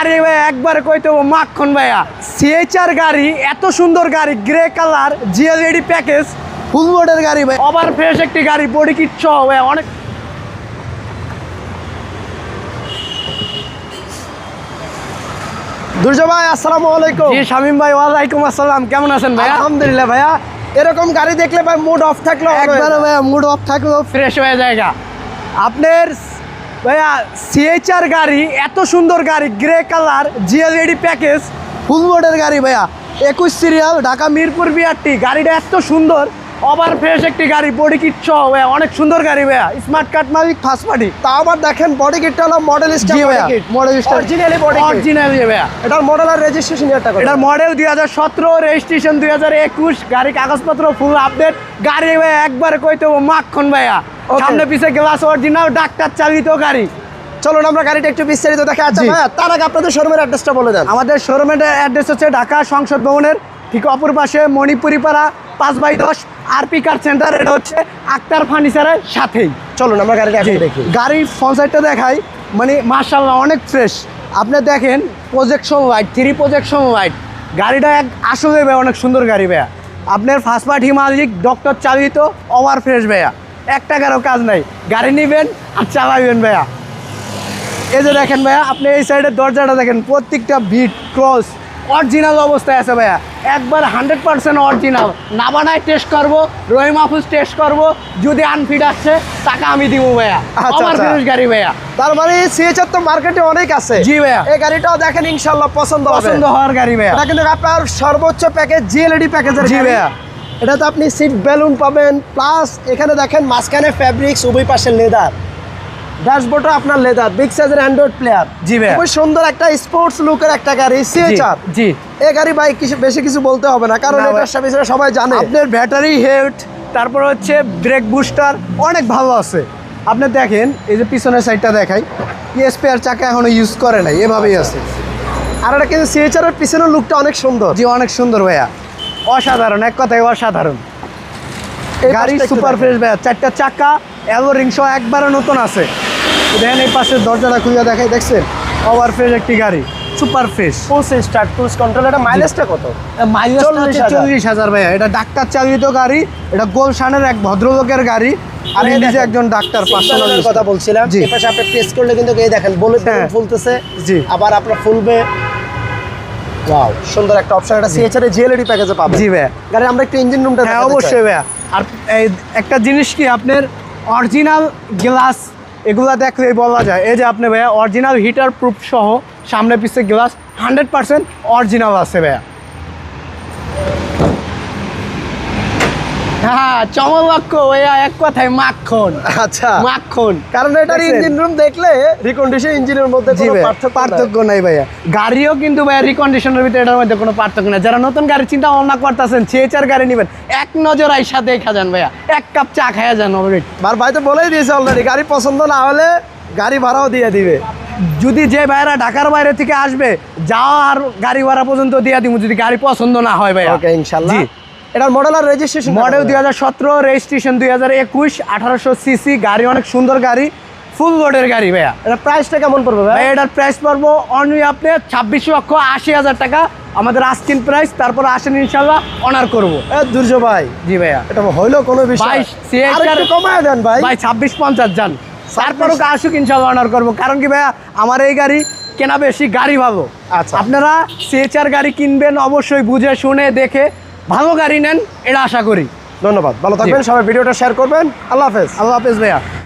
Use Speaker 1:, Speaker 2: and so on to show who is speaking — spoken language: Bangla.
Speaker 1: আরে ভাই একবার কইতে মাখন ভাইয়া। সিএইচআর গাড়ি এত সুন্দর গাড়ি grey colour G LED package full বোর্ডের গাড়ি ভাই। ওভার ফ্রেশ একটি গাড়ি বডি কিট সহ ভাই অনেক
Speaker 2: দুর্জয় ভাই আসসালামু আলাইকুম।
Speaker 1: জি শামিম ভাই ওয়ালাইকুম আসসালাম। কেমন আছেন ভাইয়া?
Speaker 2: আলহামদুলিল্লাহ ভাইয়া। এরকম গাড়ি দেখলে ভাই মুড অফ থাকল
Speaker 1: একবার ভাইয়া মুড অফ থাকল। ফ্রেশ হয়ে জায়গা আপনার ভাইয়া সিএইচআর গাড়ি এত সুন্দর গাড়ি grey colour G LED package full বোর্ডের গাড়ি ভাইয়া। একুশ সিরিয়াল ঢাকা মিরপুর বিআরটি গাড়িটা এত সুন্দর ওভার ফ্রেশ একটি গাড়ি বডি কিট সহ ভাইয়া অনেক সুন্দর গাড়ি ভাইয়া। স্মার্ট কার্ড মালিক ফার্স্ট পার্টি
Speaker 2: তা আবার দেখেন বডি কিটটা হলো মডেল স্টার
Speaker 1: জি ভাইয়া। Model
Speaker 2: originally body kit
Speaker 1: original ভাইয়া।
Speaker 2: এটার মডেল আর রেজিস্ট্রেশন এটা
Speaker 1: এটার মডেল দুই হাজার সতেরো রেজিস্ট্রেশন দুই হাজার একুশ গাড়ি কাগজপত্র ফুল আপডেট গাড়ি ভাইয়া একবার কইতে মাখন ভাইয়া. সামনে পিছে গ্লাস অরিজিনাল ডাক্তার চালিত গাড়ি।
Speaker 2: চলুন আমরা গাড়িটা একটু বিস্তারিত দেখা আচ্ছা। ভাইয়া তার আগে আপনাদের শোরুমের অ্যাড্রেসটা বলে দেন।
Speaker 1: আমাদের শোরুমের অ্যাড্রেস হচ্ছে ঢাকা সংসদ ভবনের ঠিক অপর পাশে মণিপুরিপাড়া পাঁচ বাই দশ আরপি কার সেন্টার এটা হচ্ছে আক্তার ফার্নিচারের সাথেই।
Speaker 2: চলুন আমরা গাড়িটা দেখি।
Speaker 1: গাড়ির ফ্রন্ট দেখাই মানে মার্শাল্লাহ অনেক ফ্রেশ আপনি দেখেন projection light three projection light গাড়িটা এক আসলে ভাই অনেক সুন্দর গাড়ি ভাইয়া। আপনার ফার্স্ট পার্টি মালিক ডক্টর চালিত ওভার ফ্রেশ ভাইয়া। এক টাকারও কাজ নাই। গাড়ি নেবেন আর চালাবেন ভাইয়া। এই যে দেখেন ভাইয়া আপনি এই সাইডের দরজাটা দেখেন প্রত্যেকটা ভিট ক্রস অরিজিনাল অবস্থায় আছে ভাইয়া। একবার হান্ড্রেড পার্সেন্ট অরিজিনাল। নাবানায় টেস্ট করব রহিম মাহফুজ টেস্ট করব যদি আনফিট আসছে টাকা আমি দিব ভাইয়া।
Speaker 2: আচ্ছা,
Speaker 1: আমার
Speaker 2: আচ্ছা।
Speaker 1: গাড়ি ভাইয়া।
Speaker 2: তার মানে সিএচআর তো মার্কেটে অনেক আছে।
Speaker 1: জি ভাইয়া।
Speaker 2: এই গাড়িটাও দেখেন ইনশাল্লাহ পছন্দ
Speaker 1: পছন্দ হওয়ার গাড়ি ভাইয়া।
Speaker 2: এটা কিন্তু আপনার সর্বোচ্চ প্যাকেজ জিএলইডি প্যাকেজের
Speaker 1: জি ভাইয়া।
Speaker 2: এটাতে আপনি সিট বেলুন পাবেন প্লাস এখানে দেখেন মাঝখানে ফ্যাব্রিক্স উভয় পাশে লেদার ড্যাশবোর্ডও আপনার লেদার বিগ সাইজের অ্যান্ড্রয়েড প্লেয়ার
Speaker 1: জি ভাইয়া।
Speaker 2: খুবই সুন্দর একটা স্পোর্টস লুকের একটা গাড়ি সিএচআর
Speaker 1: জি।
Speaker 2: এই গাড়ি বাইক কিছু বেশি কিছু বলতে হবে না কারণ
Speaker 1: ভাই।
Speaker 2: সার্ভিসটা সবাই জানে।
Speaker 1: আপনার ব্যাটারি হেড তারপর হচ্ছে ব্রেক বুস্টার অনেক ভালো আছে। আপনি দেখেন এই যে পিছনের সাইডটা দেখাই স্পেয়ার চাকা এখনও ইউজ করে নাই এভাবেই আছে।
Speaker 2: আর এটা কিন্তু সিএচআর এর পিছনের লুকটা অনেক সুন্দর।
Speaker 1: জি অনেক সুন্দর ভাইয়া। অসাধারণ এক কথায় অসাধারণ। গাড়ি সুপার ফ্রেশ ভাইয়া চারটা চাকা অ্যালো রিং সহ একবারে নতুন আছে। দেখেন এই পাশের দরজাটা খুলে দেখাই দেখছেন? ওভার ফ্রেশ একটি গাড়ি super fresh
Speaker 2: full start cruise control এটা মাইলেজটা কত?
Speaker 1: মাইলেজ
Speaker 2: 40,000
Speaker 1: চল্লিশ হাজার। ভাইয়া এটা ডাক্তার চালিত গাড়ি এটা গোলশানের এক ভদ্রলোকের গাড়ি
Speaker 2: এই
Speaker 1: এই নিজে একজন ডাক্তার পার্সোনাল
Speaker 2: কথা বলছিলাম
Speaker 1: জি।
Speaker 2: এপাশে আপনি প্রেস করলে কিন্তু এই দেখেন বলে
Speaker 1: হ্যাঁ।
Speaker 2: ফুলতেছে
Speaker 1: জি।
Speaker 2: আবার আপনার ফুলবে ওয়াও সুন্দর একটা অপশন এটা সিএচআর এর জিএলইডি প্যাকেজে পাবেন।
Speaker 1: জি ভাই
Speaker 2: গাড়ি আমরা একটু ইঞ্জিন রুমটা
Speaker 1: হ্যাঁ অবশ্যই ভাই আর এই একটা জিনিস কি আপনার অরিজিনাল গ্লাস এগুলা দেখলেই বলা যায়। এই যে আপনি ভাইয়া অরিজিনাল হিটার প্রুফ সহ সামনে পিছে গ্লাস হান্ড্রেড পার্সেন্ট অরিজিনাল আছে ভাইয়া। হ্যাঁ এক কথায় মাখন।
Speaker 2: আচ্ছা।
Speaker 1: মাখন।
Speaker 2: কারণ এটার ইঞ্জিন রুম দেখলে রিকন্ডিশন ইঞ্জিনের মধ্যে কোনো পার্থক্য
Speaker 1: পার্থক্য নাই ভাইয়া। গাড়িও কিন্তু ভাইয়া রিকন্ডিশনের ভিতরে এটার মধ্যে কোনো পার্থক্য নাই। যারা নতুন গাড়ি চিন্তা ভাবনা করতেছেন চেচার গাড়ি নেবেন এক নজর আইসা দেখা যান ভাইয়া। এক কাপ চা খাইয়া যান অলরেডি
Speaker 2: আর ভাই তো বলেই দিয়েছে অলরেডি গাড়ি পছন্দ না হলে গাড়ি ভাড়াও দিয়ে দিবে।
Speaker 1: যদি যে ভাইরা ঢাকার বাইরে থেকে আসবে যাওয়া আর গাড়ি ভাড়া পর্যন্ত দিয়ে দিব যদি গাড়ি পছন্দ না হয় ভাইয়া।
Speaker 2: ওকে ইনশাআল্লাহ
Speaker 1: জি।
Speaker 2: এটার মডেল আর রেজিস্ট্রেশন
Speaker 1: মডেল দুই হাজার সতেরো রেজিস্ট্রেশন দুই হাজার একুশ আঠারোশো সিসি গাড়ি অনেক সুন্দর গাড়ি ফুল লোডের গাড়ি ভাইয়া।
Speaker 2: এটা প্রাইসটা কেমন পড়বে ভাই
Speaker 1: ভাই এটার প্রাইস পড়ব অনলি আপনি ছাব্বিশ লক্ষ আশি হাজার টাকা আমাদের আস্কিন প্রাইস তারপর আসেন ইনশাল্লাহ অনার করব।
Speaker 2: দুর্য ভাই।
Speaker 1: জি ভাইয়া।
Speaker 2: এটা হইল কোনো বিষয়। কমায় দেন ভাই।
Speaker 1: ভাই ছাব্বিশ পঞ্চাশ যান। তারপরও আসুক ইনশাল্লাহ অনার করব। কারণ কি ভাইয়া আমার এই গাড়ি কেনা বেশি গাড়ি ভালো।
Speaker 2: আচ্ছা।
Speaker 1: আপনারা সিএচআর গাড়ি কিনবেন অবশ্যই বুঝে শুনে দেখে ভালো গাড়ি নেন এটা আশা করি।
Speaker 2: ধন্যবাদ। ভালো থাকবেন সবাই ভিডিওটা শেয়ার করবেন। আল্লাহ হাফেজ।
Speaker 1: আল্লাহ হাফেজ ভাইয়া।